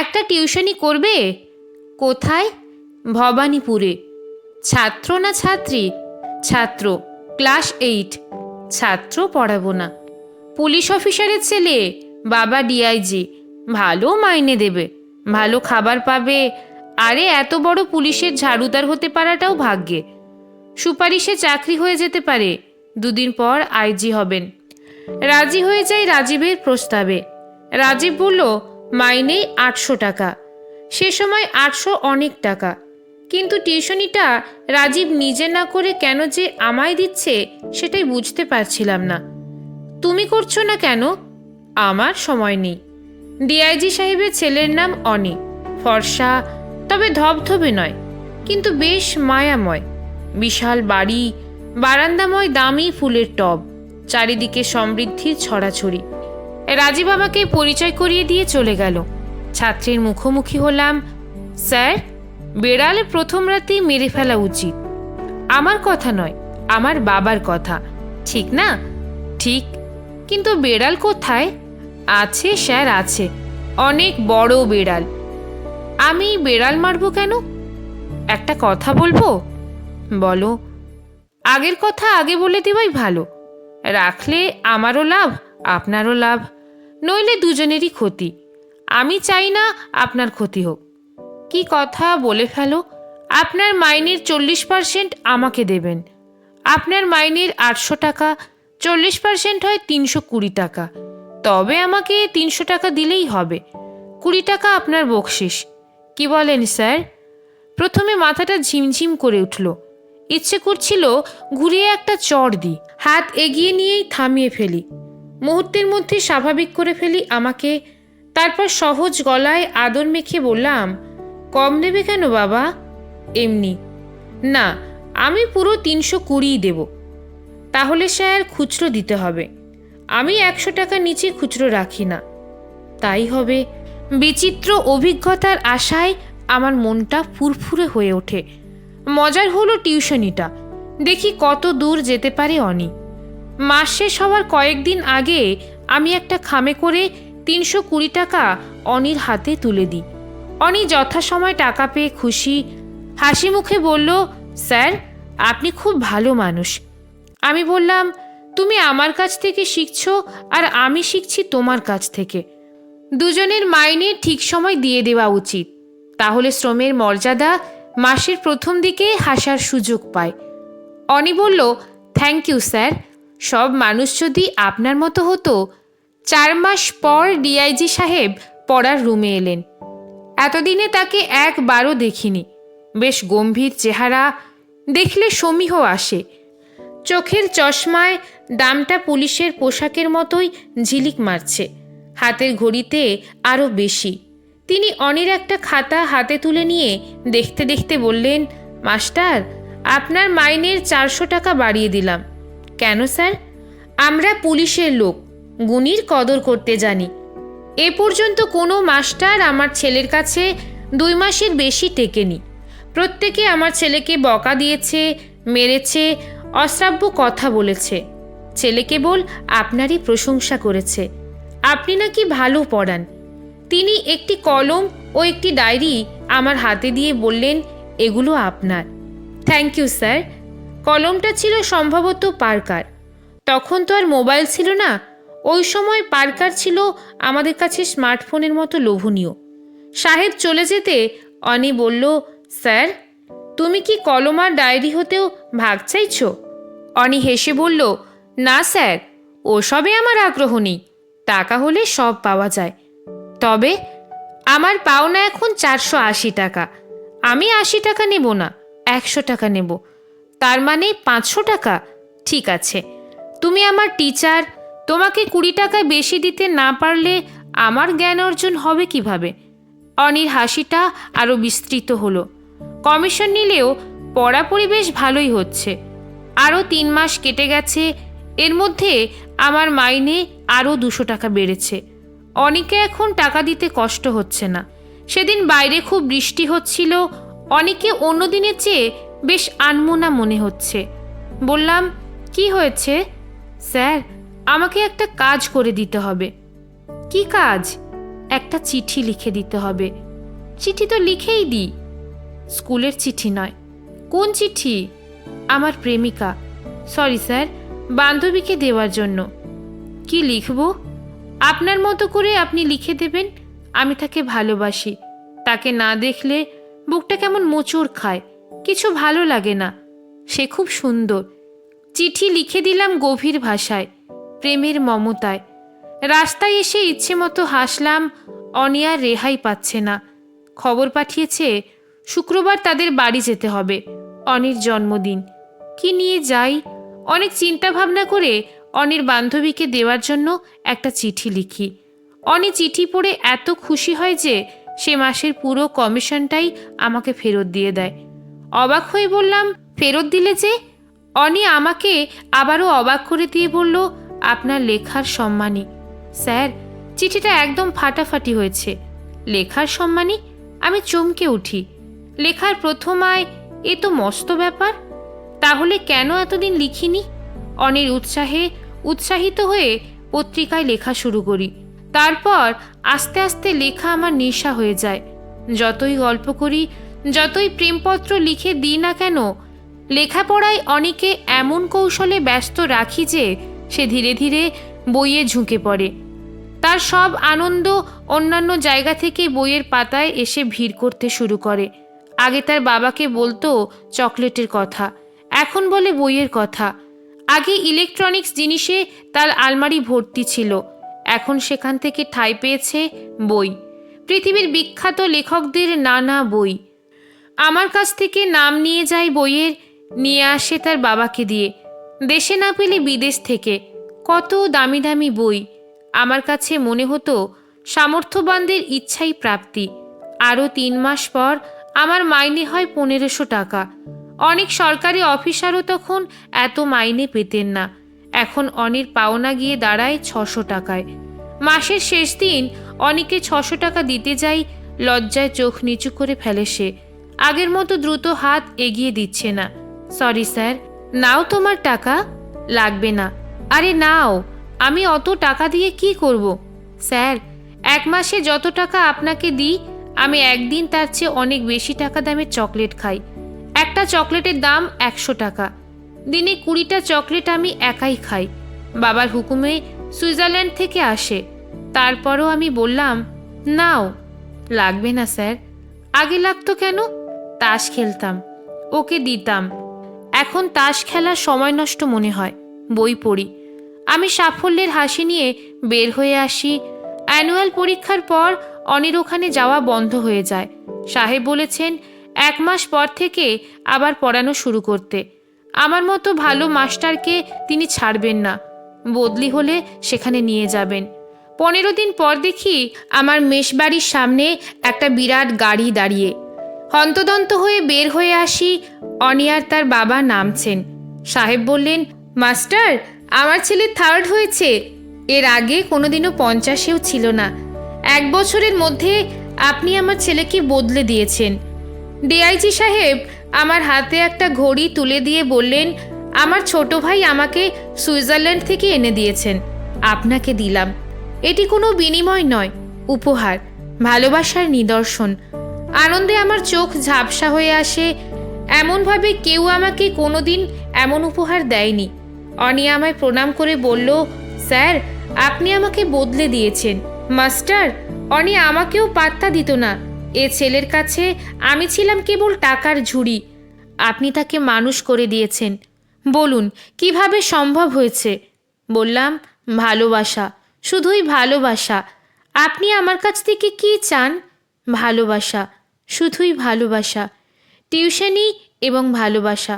একটা টিউশনি করবে? কোথায়? ভবানীপুরে। ছাত্র না ছাত্রী? ছাত্র, ক্লাস এইট। ছাত্র পড়াবো না। পুলিশ অফিসারের ছেলে, বাবা ডিআইজি। ভালো মাইনে দেবে। ভালো খাবার পাবে। আরে, এত বড় পুলিশের ঝাড়ুদার হতে পারাটাও ভাগ্যে। সুপারিশে চাকরি হয়ে যেতে পারে। দুদিন পর আইজি হবেন। রাজি হয়ে যায় রাজীবের প্রস্তাবে। রাজীব বলল মাইনে আটশো টাকা। সে সময় আটশো অনেক টাকা। কিন্তু টিউশনিটা রাজীব নিজে না করে কেন যে আমায় দিচ্ছে সেটাই বুঝতে পারছিলাম না। তুমি করছ না কেন? আমার সময় নেই। ডিআইজি সাহেবের ছেলের নাম অনি ফর্সা, তবে ধবধবে নয়, কিন্তু বেশ মায়াময়। বিশাল বাড়ি, বারান্দাময় দামি ফুলের টব, চারিদিকে সমৃদ্ধির ছড়াছড়ি। রাজীব আমাকে পরিচয় করিয়ে দিয়ে চলে গেল। ছাত্রীর মুখোমুখি হলাম। স্যার, বেড়াল প্রথম রাতেই মেরে ফেলা উচিত। আমার কথা নয়, আমার বাবার কথা। ঠিক না? ঠিক। কিন্তু বেড়াল কোথায়? আছে, স্যার, আছে। অনেক বড় বেড়াল। আমি বেড়াল মারবো কেন? একটা কথা বলব? বলো। আগের কথা আগে বলে দেওয়াই ভালো। রাখলে আমারও লাভ, আপনারও লাভ। নইলে দুজনেরই ক্ষতি। আমি চাই না আপনার ক্ষতি হোক। কি কথা বলে ফেলো। আপনার মাইনের চল্লিশ পার্সেন্ট আমাকে দেবেন। আপনার মাইনের আটশো টাকা, চল্লিশ পার্সেন্ট হয় তিনশো কুড়ি টাকা। তবে আমাকে তিনশো টাকা দিলেই হবে। কুড়ি টাকা আপনার বকশিস। কি বলেন স্যার? প্রথমে মাথাটা ঝিমঝিম করে উঠল। ইচ্ছে করছিল ঘুরিয়ে একটা চড় দিই। হাত এগিয়ে নিয়েই থামিয়ে ফেলি। মুহূর্তের মধ্যে স্বাভাবিক করে ফেলি আমাকে। তারপর সহজ গলায় আদর মেখে বললাম, কম দেবে কেন বাবা? এমনি, না, আমি পুরো তিনশো কুড়িই দেব। তাহলে স্যার খুচরো দিতে হবে। আমি একশো টাকা নিচে খুচরো রাখি না। তাই হবে। বিচিত্র অভিজ্ঞতার আশায় আমার মনটা ফুরফুরে হয়ে ওঠে। মজার হলো টিউশনিটা। দেখি কত দূর যেতে পারে অনি। মাস শেষ হওয়ার কয়েকদিন আগে আমি একটা খামে করে তিনশো কুড়ি টাকা অনির হাতে তুলে দিই। অনি যথাসময় টাকা পেয়ে খুশি, হাসি মুখে বলল, স্যার, আপনি খুব ভালো মানুষ। আমি বললাম, তুমি আমার কাছ থেকে শিখছ আর আমি শিখছি তোমার কাছ থেকে। দুজনের মাইনে ঠিক সময় দিয়ে দেওয়া উচিত। তাহলে শ্রমের মর্যাদা মাসের প্রথম দিকে হাসার সুযোগ পায়। অনি বলল, থ্যাংক ইউ, স্যার। সব মানুষ যদি আপনার মতো হতো, চার মাস পর ডিআইজি সাহেব পড়ার রুমে এলেন। এতদিনে তাকে একবারও দেখিনি। বেশ গম্ভীর চেহারা, দেখলে সমীহ আসে। চোখের চশমায় দামটা পুলিশের পোশাকের মতোই ঝিলিক মারছে। হাতের ঘড়িতে আরও বেশি। তিনি অনির একটা খাতা হাতে তুলে নিয়ে দেখতে দেখতে বললেন, মাস্টার, আপনার মাইনের চারশো টাকা বাড়িয়ে দিলাম। কেন, স্যার? আমরা পুলিশের লোক। গুণীর কদর করতে জানি। এ পর্যন্ত কোনো মাস্টার আমার ছেলের কাছে দুই মাসের বেশি টেকেনি। প্রত্যেকে আমার ছেলেকে বকা দিয়েছে, মেরেছে, অশ্রাব্য কথা বলেছে। ছেলে কেবল আপনারই প্রশংসা করেছে। আপনি নাকি ভালো পড়ান। তিনি একটি কলম ও একটি ডায়েরি আমার হাতে দিয়ে বললেন, এগুলো আপনার। Thank you, sir. কলমটা ছিল সম্ভবত পার্কার। তখন তো আর মোবাইল ছিল না। ওই সময় পার্কার ছিল আমাদের কাছে স্মার্টফোনের মতো লোভনীয়। সাহেব চলে যেতে অনি বলল, স্যার, তুমি কি কলম আর ডায়েরি হতেও ভাগ চাইছ? অনি হেসে বলল, না স্যার, ওসবে আমার আগ্রহ নেই। টাকা হলে সব পাওয়া যায়। তবে আমার পাওনা এখন চারশো আশি টাকা। আমি আশি টাকা নেব না, একশো টাকা নেব। তার মানে পাঁচশো টাকা? ঠিক আছে। তুমি আমার টিচার তোমাকে কুড়ি টাকা বেশি দিতে না পারলে আমার জ্ঞান অর্জন হবে কীভাবে? অনির হাসিটা আরও বিস্তৃত হলো। কমিশন নিলেও পড়া পরিবেশ ভালোই হচ্ছে। আরও তিন মাস কেটে গেছে, এর মধ্যে আমার মাইনে আরও দুশো টাকা বেড়েছে। অনেকে এখন টাকা দিতে কষ্ট হচ্ছে না। সেদিন বাইরে খুব বৃষ্টি হচ্ছিল, অনেকে অন্য দিনের চেয়ে বেশ আনমোনা মনে হচ্ছে। বললাম, কি হয়েছে? স্যার, আমাকে একটা কাজ করে দিতে হবে। কি কাজ? একটা চিঠি লিখে দিতে হবে। চিঠি তো লিখেই দিই স্কুলের চিঠি নয়। কোন চিঠি? আমার প্রেমিকা। সরি স্যার, বান্ধবীকে দেওয়ার জন্য। কি লিখব? আপনার মতো করে আপনি লিখে দেবেন, আমি তাকে ভালোবাসি। তাকে না দেখলে বুকটা কেমন মোচড় খায়। কিছু ভালো লাগে না। সে খুব সুন্দর। চিঠি লিখে দিলাম গভীর ভাষায়, প্রেমের মমতায়। রাস্তায় এসে ইচ্ছে মতো হাসলাম অনিয়ার রেহাই পাচ্ছে না। খবর পাঠিয়েছে, শুক্রবার তাদের বাড়ি যেতে হবে, অনির জন্মদিন। কি নিয়ে যাই? অনেক চিন্তা ভাবনা করে অনির বান্ধবীকে দেওয়ার জন্য একটা চিঠি লিখি। অনি চিঠি পড়ে এত খুশি হয় যে সে মাসের পুরো কমিশনটাই আমাকে ফেরত দিয়ে দেয়। অবাক হয়ে বললাম, ফেরত দিলে যে? অনি আমাকে আবারও অবাক করে দিয়ে বলল, আপনার লেখার সম্মানী স্যার, চিঠিটা একদম ফাটাফাটি হয়েছে। লেখার সম্মানী আমি চমকে উঠি। লেখার প্রথম আয়, এ তো মস্ত ব্যাপার। তাহলে কেন এতদিন লিখিনি? অনির উৎসাহে, উৎসাহিত হয়ে পত্রিকায় লেখা শুরু করি। তারপর আস্তে আস্তে লেখা আমার নেশা হয়ে যায়। যতই গল্প করি যতই প্রেমপত্র লিখে দিই না কেন, লেখাপড়ায় অনেকে এমন কৌশলে ব্যস্ত রাখি যে সে ধীরে ধীরে বইয়ে ঝুঁকে পড়ে। তার সব আনন্দ অন্যান্য জায়গা থেকে বইয়ের পাতায় এসে ভিড় করতে শুরু করে। আগে তার বাবাকে বলতো চকলেটের কথা, এখন বলে বইয়ের কথা। আগে ইলেকট্রনিক্স জিনিসে তার আলমারি ভর্তি ছিল, এখন সেখান থেকে ঠাঁই পেয়েছে বই। পৃথিবীর বিখ্যাত লেখকদের নানা বই। আমার কাছ থেকে নাম নিয়ে যায় বইয়ের নিয়ে আসে তার বাবাকে দিয়ে। দেশে না পেলে বিদেশ থেকে। কত দামি দামি বই। আমার কাছে মনে হতো, সামর্থ্যবানদের ইচ্ছাই প্রাপ্তি। আরও তিন মাস পর আমার মাইনে হয় পনেরোশো টাকা। অনেক সরকারি অফিসারও তখন এত মাইনে পেতেন না। এখন অনির পাওনা গিয়ে দাঁড়ায় ছশো টাকায়। মাসের শেষ দিন অনেকে ছশো টাকা দিতে যাই, লজ্জায় চোখ নিচু করে ফেলে সে। আগের মতো দ্রুত হাত এগিয়ে দিচ্ছে না। Sorry, sir. নাও তোমার টাকা। লাগবে না। আরে, নাও। আমি অত টাকা দিয়ে কি করব? স্যার, এক মাসে যত টাকা আপনাকে দিই, আমি একদিন তার চেয়ে অনেক বেশি টাকা দামের চকলেট খাই। একটা চকলেটের দাম একশো টাকা। দিনে কুড়িটা চকলেট আমি একাই খাই। বাবার হুকুমে সুইজারল্যান্ড থেকে আসে। তারপরও আমি বললাম, নাও। লাগবে না, স্যার। আগে লাগতো কেন? তাস খেলতাম, ওকে দিতাম। এখন তাস খেলার সময় নষ্ট মনে হয়, বই পড়ি। আমি সাফল্যের হাসি নিয়ে বের হয়ে আসি। অ্যানুয়াল পরীক্ষার পর অনির ওখানে যাওয়া বন্ধ হয়ে যায়। সাহেব বলেছেন, এক মাস পর থেকে আবার পড়ানো শুরু করতে। আমার মতো ভালো মাস্টারকে তিনি ছাড়বেন না। বদলি হলে সেখানে নিয়ে যাবেন। পনেরো দিন পর দেখি আমার মেশবাড়ির সামনে একটা বিরাট গাড়ি দাঁড়িয়ে হন্তদন্ত হয়ে বের হয়ে আসি, অনিয়ার তার বাবা নামছেন। সাহেব বললেন, মাস্টার, আমার ছেলে থার্ড হয়েছে। এর আগে কোনোদিনও পঞ্চাশেও ছিল না। এক বছরের মধ্যে আপনি আমার ছেলেকে বদলে দিয়েছেন। ডিআইজি সাহেব আমার হাতে একটা ঘড়ি তুলে দিয়ে বললেন, আমার ছোট ভাই আমাকে সুইজারল্যান্ড থেকে এনে দিয়েছেন। আপনাকে দিলাম। এটি কোনো বিনিময় নয়, উপহার, ভালোবাসার নিদর্শন। আনন্দে আমার চোখ ঝাপসা হয়ে আসে। এমনভাবে কেউ আমাকে কোনোদিন এমন উপহার দেয়নি। অনি আমায় প্রণাম করে বলল, স্যার, আপনি আমাকে বদলে দিয়েছেন। মাস্টার অনি আমাকেও পাত্তা দিত না। এ ছেলের কাছে আমি ছিলাম কেবল টাকার ঝুড়ি। আপনি তাকে মানুষ করে দিয়েছেন। বলুন, কীভাবে সম্ভব হয়েছে? বললাম, ভালোবাসা, শুধুই ভালোবাসা। আপনি আমার কাছ থেকে কি চান? ভালোবাসা শুধুই ভালোবাসা টিউশনি এবং ভালোবাসা।